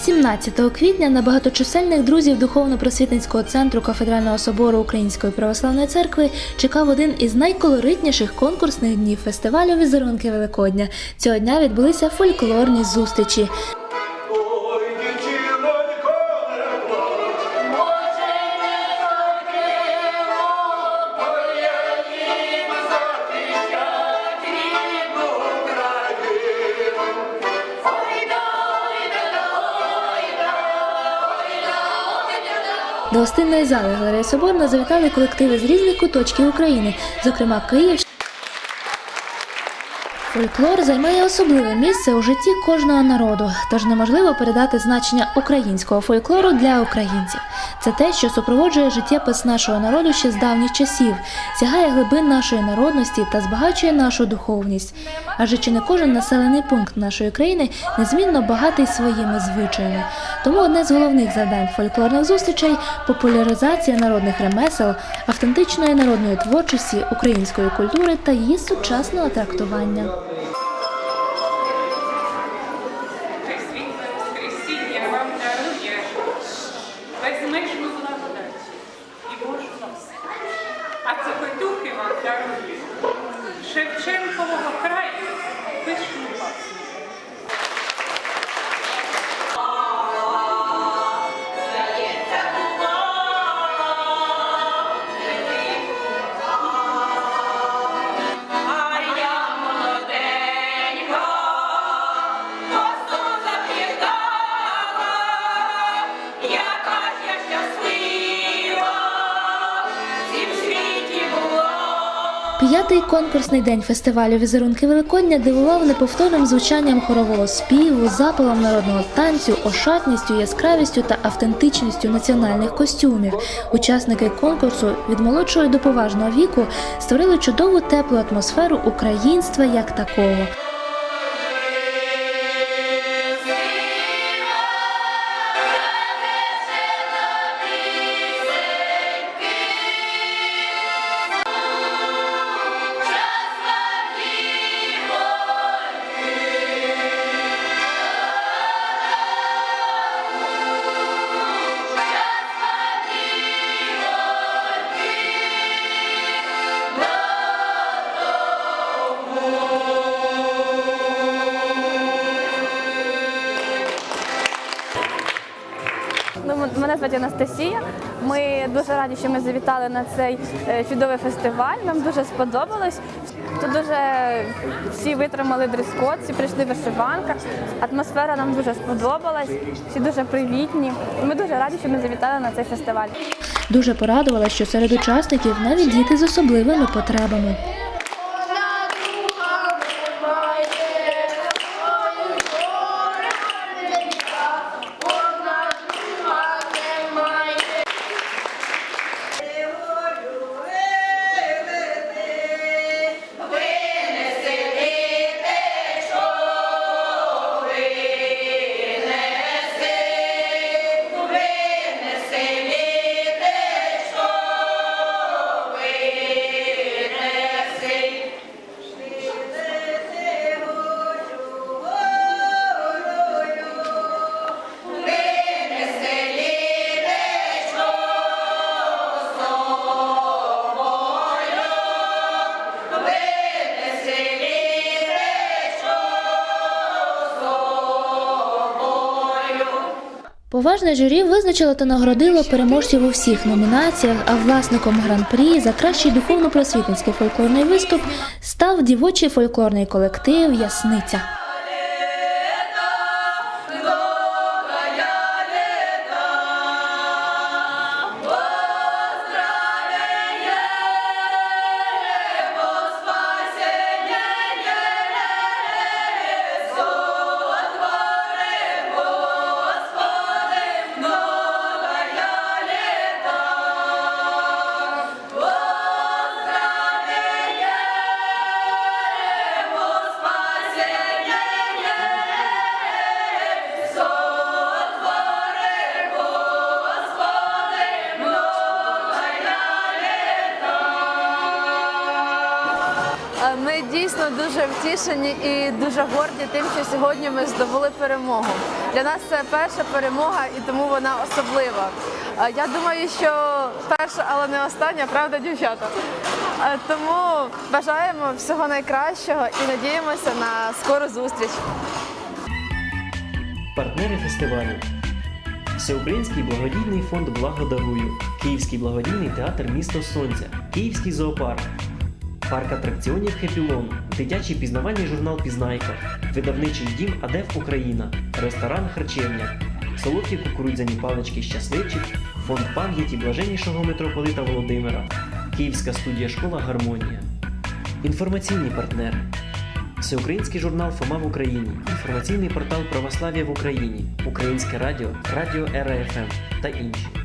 17 квітня на багаточисельних друзів духовно-просвітницького центру кафедрального собору Української православної церкви чекав один із найколоритніших конкурсних днів фестивалю Візерунки Великодня. Цього дня відбулися фольклорні зустрічі. До гостинної зали галереї Соборна завітали колективи з різних куточків України, зокрема Київ. Фольклор займає особливе місце у житті кожного народу, тож неможливо передати значення українського фольклору для українців. Це те, що супроводжує життєпис нашого народу ще з давніх часів, сягає глибин нашої народності та збагачує нашу духовність. Адже чи не кожен населений пункт нашої країни незмінно багатий своїми звичаями. Тому одне з головних завдань фольклорних зустрічей популяризація народних ремесел, автентичної народної творчості, української культури та її сучасного трактування. Безмежну благодать і Божу ласку. А цокотухи вам дарують. Шевченкового П'ятий конкурсний день фестивалю Візерунки Великодня дивував неповторним звучанням хорового співу, запалом народного танцю, ошатністю, яскравістю та автентичністю національних костюмів. Учасники конкурсу від молодшого до поважного віку створили чудову теплу атмосферу українства як такого. Мене звати Анастасія. Ми дуже раді, що ми завітали на цей е, чудовий фестиваль. Нам дуже сподобалось. Тут дуже всі витримали дрес-код, всі прийшли в вишиванках. Атмосфера нам дуже сподобалась, всі дуже привітні. Ми дуже раді, що ми завітали на цей фестиваль. Дуже порадувала, що серед учасників навіть діти з особливими потребами. Поважне журі визначило та нагородило переможців у всіх номінаціях, а власником гран-прі за кращий духовно-просвітницький фольклорний виступ став дівочий фольклорний колектив Ясниця. Ми дійсно дуже втішені і дуже горді тим, що сьогодні ми здобули перемогу. Для нас це перша перемога і тому вона особлива. Е, Я думаю, що перша, але не остання, правда, дівчата. Е, Тому бажаємо всього найкращого і надіємося на скору зустріч. Партнери фестивалю. Всеукраїнський благодійний фонд Благодарую, Київський благодійний театр Місто Сонця, Київський зоопарк, парк атракціонів Хепілон, дитячий пізнавальний журнал Пізнайка, видавничий дім Адеф Україна, ресторан Харчевня, солодкі кукурудзяні палички Щасливчик, фонд пам'яті блаженнішого митрополита Володимира, Київська студія школа Гармонія. Інформаційні партнери. Всеукраїнський журнал Фома в Україні, інформаційний портал Православ'я в Україні, Українське радіо, Радіо РФМ та інші.